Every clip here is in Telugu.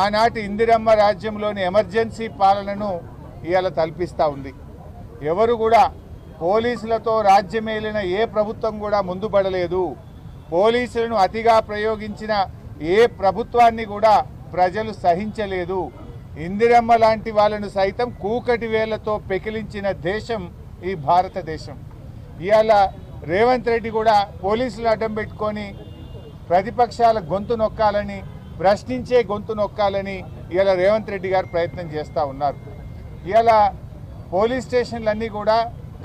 ఆనాటి ఇందిరమ్మ రాజ్యంలోని ఎమర్జెన్సీ పాలనను ఇవాళ తల్పిస్తూ ఉంది. ఎవరు కూడా పోలీసులతో రాజ్యమేలిన ఏ ప్రభుత్వం కూడా ముందు పడలేదు పోలీసులను అతిగా ప్రయోగించిన ఏ ప్రభుత్వాన్ని కూడా ప్రజలు సహించలేదు. ఇందిరమ్మ లాంటి వాళ్ళను సైతం కూకటి వేళ్ళతో పెకిలించిన దేశం ఈ భారతదేశం. ఇవాళ రేవంత్ రెడ్డి కూడా పోలీసులు అడ్డం పెట్టుకొని ప్రతిపక్షాల గొంతు నొక్కాలని ప్రశ్నించే గొంతు నొక్కాలని ఇవాళ రేవంత్ రెడ్డి గారు ప్రయత్నం చేస్తూ ఉన్నారు. ఇవాళ పోలీస్ స్టేషన్లన్నీ కూడా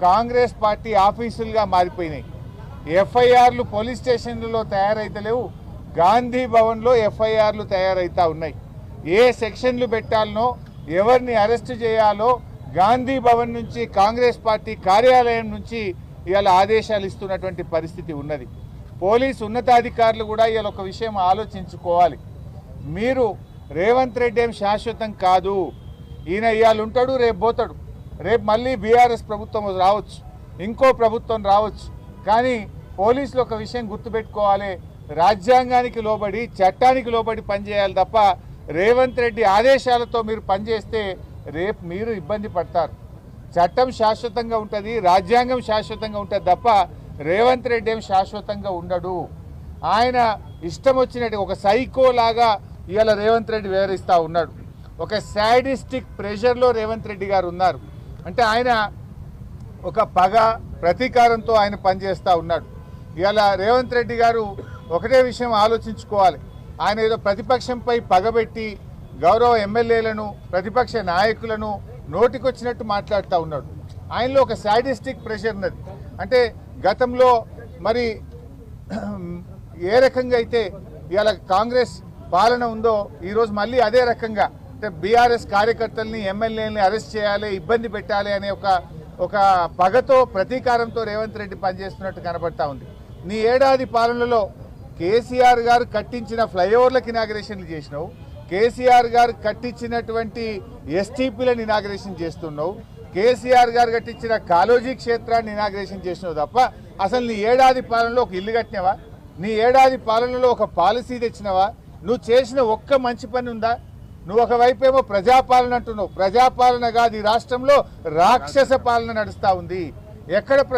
కాంగ్రెస్ పార్టీ ఆఫీసులుగా మారిపోయినాయి. ఎఫ్ఐఆర్లు పోలీస్ స్టేషన్లలో తయారైతలేవు. గాంధీ భవన్లో ఎఫ్ఐఆర్లు తయారైతా ఉన్నాయి. ఏ సెక్షన్లు పెట్టాలనో ఎవరిని అరెస్టు చేయాలో గాంధీ భవన్ నుంచి కాంగ్రెస్ పార్టీ కార్యాలయం నుంచి ఇవాళ ఆదేశాలు ఇస్తున్నటువంటి పరిస్థితి ఉన్నది. పోలీసు ఉన్నతాధికారులు కూడా ఇవాళ ఒక విషయం ఆలోచించుకోవాలి. మీరు రేవంత్ రెడ్డి ఏం శాశ్వతం కాదు. ఈయన ఇవాళ ఉంటాడు రేపు పోతాడు. రేపు మళ్ళీ బీఆర్ఎస్ ప్రభుత్వం రావచ్చు. ఇంకో ప్రభుత్వం రావచ్చు. కానీ పోలీసులు ఒక విషయం గుర్తుపెట్టుకోవాలి. రాజ్యాంగానికి లోబడి చట్టానికి లోబడి పనిచేయాలి తప్ప రేవంత్ రెడ్డి ఆదేశాలతో మీరు పనిచేస్తే రేపు మీరు ఇబ్బంది పడతారు. చట్టం శాశ్వతంగా ఉంటుంది రాజ్యాంగం శాశ్వతంగా ఉంటుంది తప్ప రేవంత్ రెడ్డి ఏం శాశ్వతంగా ఉండడు. ఆయన ఇష్టం వచ్చినట్టు ఒక సైకో లాగా ఇవాళ రేవంత్ రెడ్డి వివరిస్తూ ఉన్నాడు. ఒక శాడిస్టిక్ ప్రెషర్లో రేవంత్ రెడ్డి గారు ఉన్నారు. అంటే ఆయన ఒక పగ ప్రతీకారంతో ఆయన పనిచేస్తూ ఉన్నాడు. ఇవాళ రేవంత్ రెడ్డి గారు ఒకటే విషయం ఆలోచించుకోవాలి. ఆయన ఏదో ప్రతిపక్షంపై పగబెట్టి గౌరవ ఎమ్మెల్యేలను ప్రతిపక్ష నాయకులను నోటికొచ్చినట్టు మాట్లాడుతూ ఉన్నాడు. ఆయనలో ఒక శాడిస్టిక్ ప్రెషర్ ఉన్నది. అంటే గతంలో మరి ఏ రకంగా అయితే ఇవాళ కాంగ్రెస్ పాలన ఉందో ఈరోజు మళ్ళీ అదే రకంగా అంటే బీఆర్ఎస్ కార్యకర్తల్ని ఎమ్మెల్యేలని అరెస్ట్ చేయాలి ఇబ్బంది పెట్టాలి అనే ఒక ఒక పగతో ప్రతీకారంతో రేవంత్ రెడ్డి పనిచేస్తున్నట్టు కనబడతా ఉంది. నీ ఏడాది పాలనలో కేసీఆర్ గారు కట్టించిన ఫ్లైఓవర్లకు ఇనాగ్రేషన్లు చేసినావు. కేసీఆర్ గారు కట్టించినటువంటి ఎస్టీపీలను ఇనాగ్రేషన్ చేస్తున్నావు. కేసీఆర్ గారు కట్టించిన కాలోజీ క్షేత్రాన్ని ఇనాగ్రేషన్ చేసినావు తప్ప అసలు నీ ఏడాది పాలనలో ఒక ఇల్లు కట్టినవా? నీ ఏడాది పాలనలో ఒక పాలసీ తెచ్చినవా? నువ్వు చేసిన ఒక్క మంచి పని ఉందా? నువ్వు ఒకవైపు ఏమో ప్రజాపాలన అంటున్నావు. ప్రజాపాలన కాదు ఈ రాష్ట్రంలో రాక్షస పాలన నడుస్తూ ఉంది. ఎక్కడ